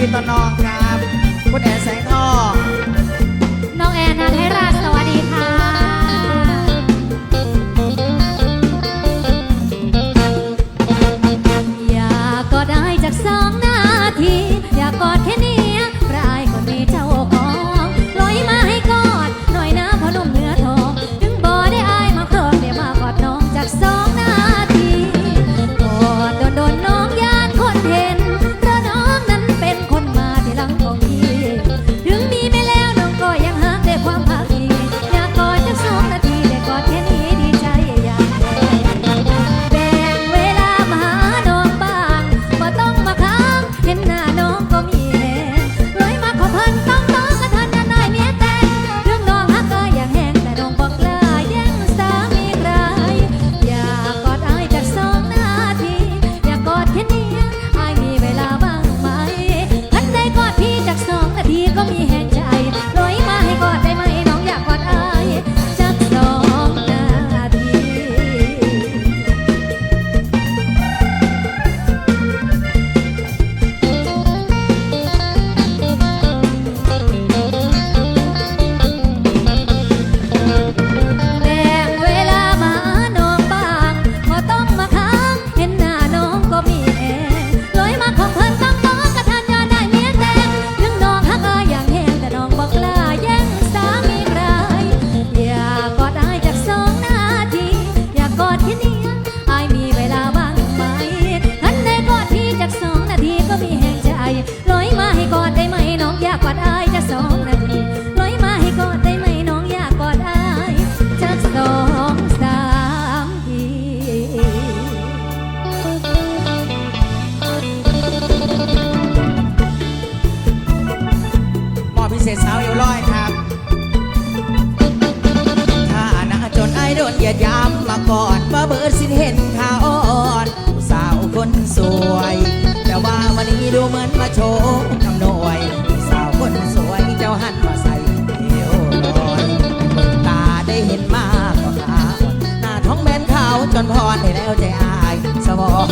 kita no อ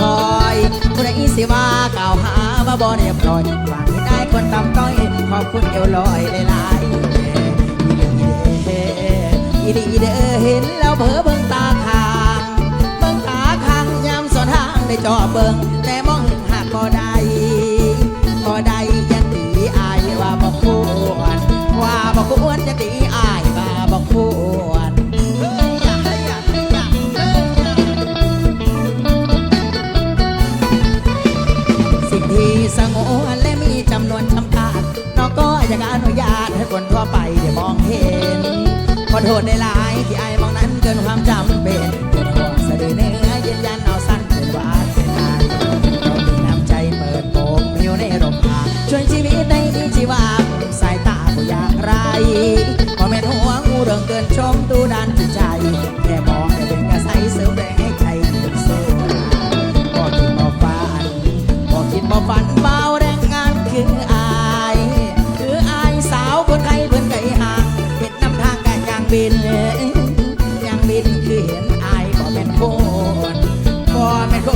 ยผู้ใดสิว่ากล่าวหาว่าบ่เรียบร้อยฝางให้ได้คนตำต้อย ขอบคุณเอวลอยหลายๆอีดีเด้อเห็นแล้วเผลอเบิ่งตาค้าง เบิ่งตาค้างยามสอนทางได้จ่อเบิ่งแต่มองหักบ่ได้ โทษได้หลายที่ไอ้มองนั้นเกินความจำเป็น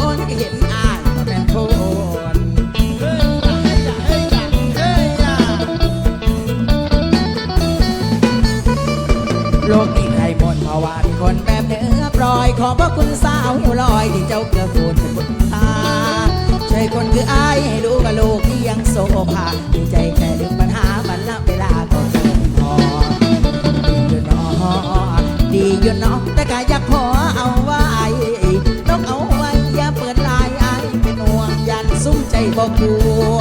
คนก็เห็นอายก็เป็นโนโลกนี้ใครหมดภาวะเป็นคนแบบเนื้อปลอย ขอบพระคุณสาวลอยที่เจ้าเกลือกูดเป็นคนตาใช่คนคืออายให้รู้ว่าโลกนี้ยังโสภาดีใจแค่ดึงปัญหามันละเวลาก็เกินพอดีอยู่เนาะดีอยู่เนาะแต่กาอยากขอเอาว่า กกลว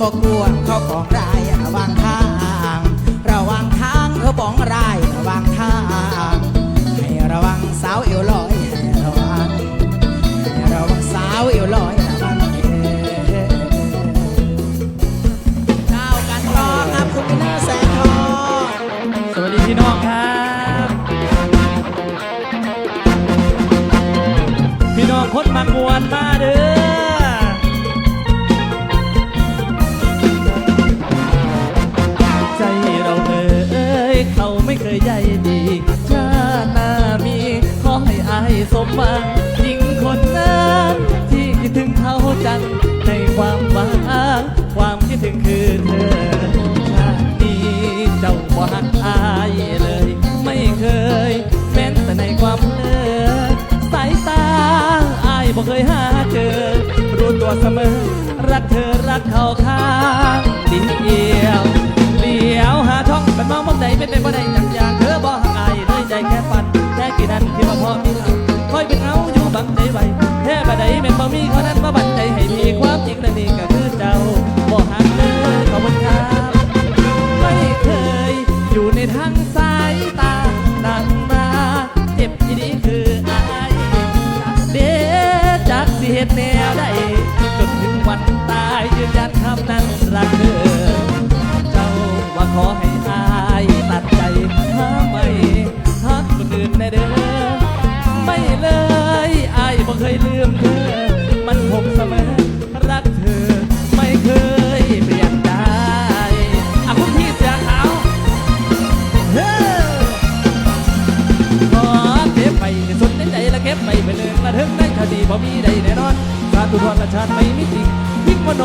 ก็กลวงเขาของรายระวังทาง ระวังทางเขาบ้องรายระวังทาง ให้ระวังสาวเอวลอยให้ระวังให้ระวังสาวเอวลอยระวังเจ้ากันทองครับคุณเนอร์แสงทองสวัสดีพี่น้องครับ พี่น้องคนมางวนมาเด้อ 한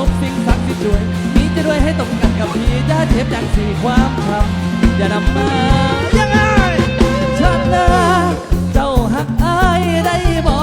บสิ่งสักดิ์สิด้วยนี้จะด้วยให้ตรงกันกับพี่จะเทพจางสี่ความคำอย่านำมายังไงฉัติน้าเจ้าหักอายได้บอก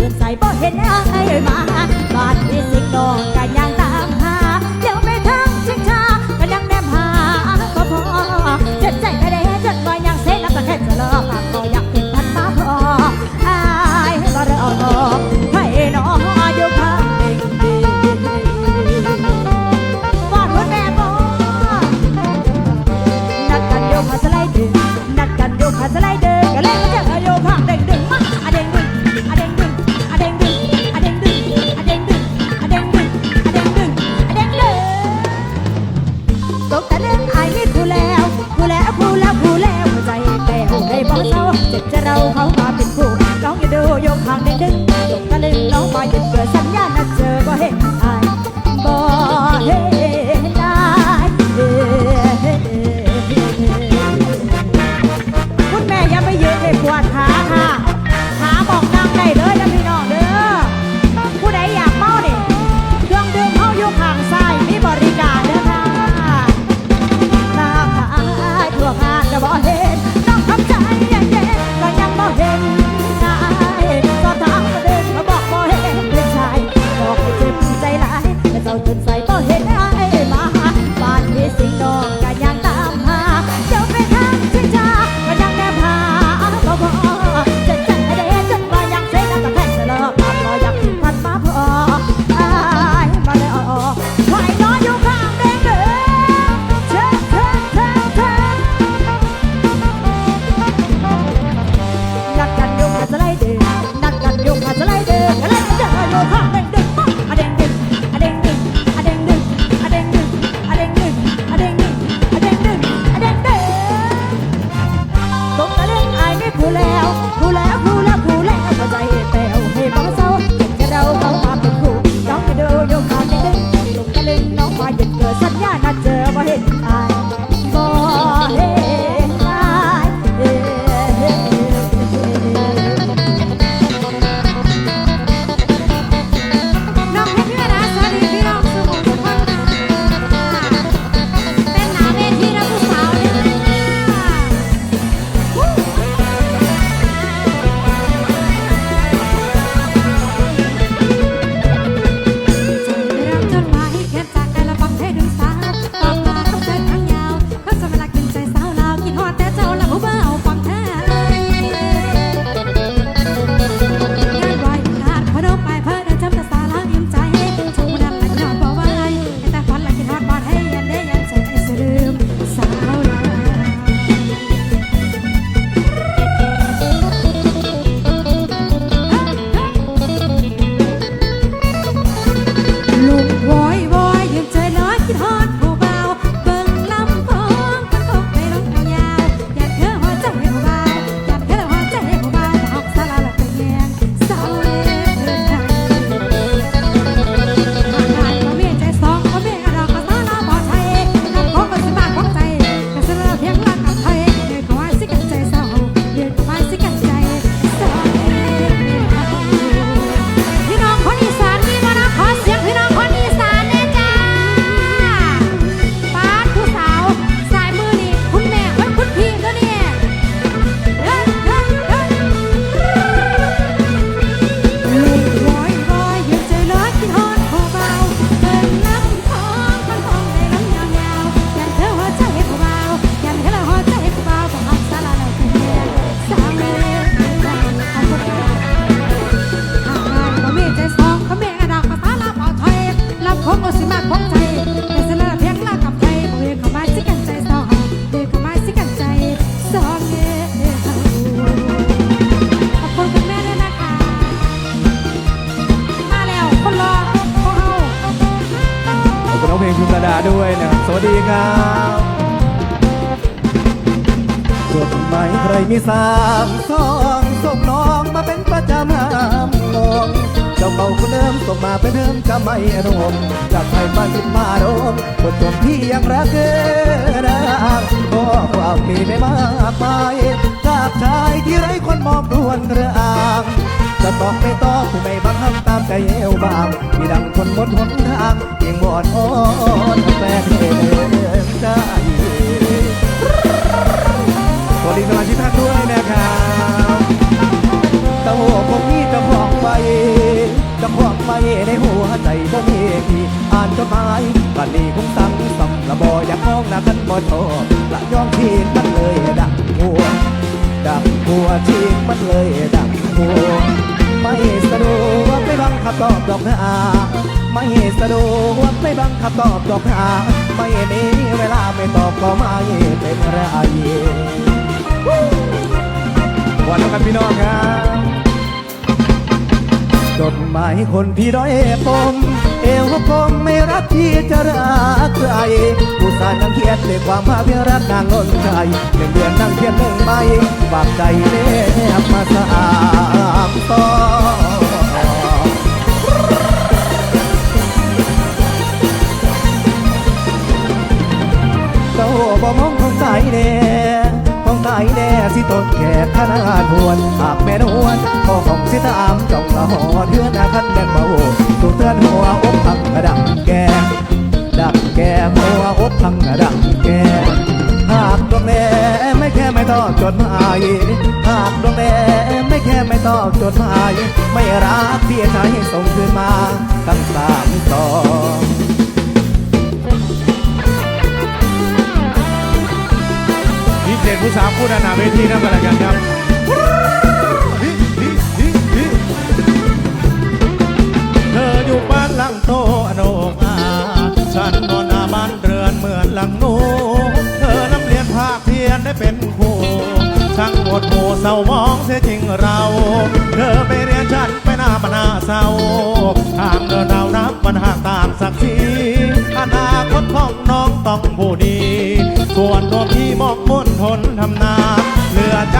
เดิส่ยบ่เห็นไอ้มา กว่าท้า ด้วยนะครับสวัสดีครับจดหมายใครมีสามสองส่งน้องมาเป็นประจำห้ามมองเจ้าเก่าคนเดิมส่งมาเป็นเดิมจะไม่รวมจากใครมาคิดมาโดมบทจบที่ยังรักเกินก็ความมีไม่มากมายจากชายที่ไร้คนมองดวนกระอ่างจะตอบไม่ตอบผู้ไม่บังคับตามใจเอวบางมีดัง คนหมดหนทางเพียงวอนอ้อนแฟนเดินใจสวัสดีสมาชิกท่านด้วยนะครับต้าคงมีเจะบอกไปจะบอกไปในหัวใจบ่มีที่อ่านจดหมายกันนี้คงตั้งสัมละบออยากมองหน้ากันบ่ชอบละยอมทีมันเลยดังหัวดังหัวชีกมันเลยดังหัวไม่สะดวกไม่บังคับตอบดอกนา ไม่สะดวกไม่บังคับตอบดอกนาไม่มีเวลาไม่ตอบก็ไม่เป็นไรวันแล้วกันพี่น้องครับจดหมายคนพี่ร้อยปมเอวคมไม่รักที่จะรักใครผู้สานยังเขียนด้วยความภาพเพียรักนางล้นใจหนึ่งเดือนนั่งเขียนหนึ่งใบฝากใจเล็บมาสามต่อ บ่มองของใจแน่ของใจแน่สิต้นแขกขนาดหวนหากแม่นวลก็ของสิตามจ้องละหอเทือนอาคันแดงเบาสูเตือนหัวอกพังกระดังแกดักแกหัวอกพังกระดังแกหากดวงแดไม่แค่ไม่ต้อบจดหมายหากดวงแดไม่แค่ไม่ต้อบจดหมายไม่รักพี่ชายส่งคืนมาตั้งสามสอง เศษผู้สาวผู้ดานาเวทีนั่นก็แล้วกันครับเธออยู่บ้านหลังโตอโนกอาฉันนอนหน้าบ้านเรือนเหมือนหลังหนูเธอน้ำเรียนภาคเพียนได้เป็นครูช่างหมดหมู่เศร้ามองเสียจริงเรา เธอไปเรียนฉันไปหน้าบรรณาเศร้าทางเดินดาวนับมันห่างต่างสักทีอนาคตของน้องต้องผู้ดี ส่วนตัวพี่มอกมุ่นทนทำนาเหลือใจ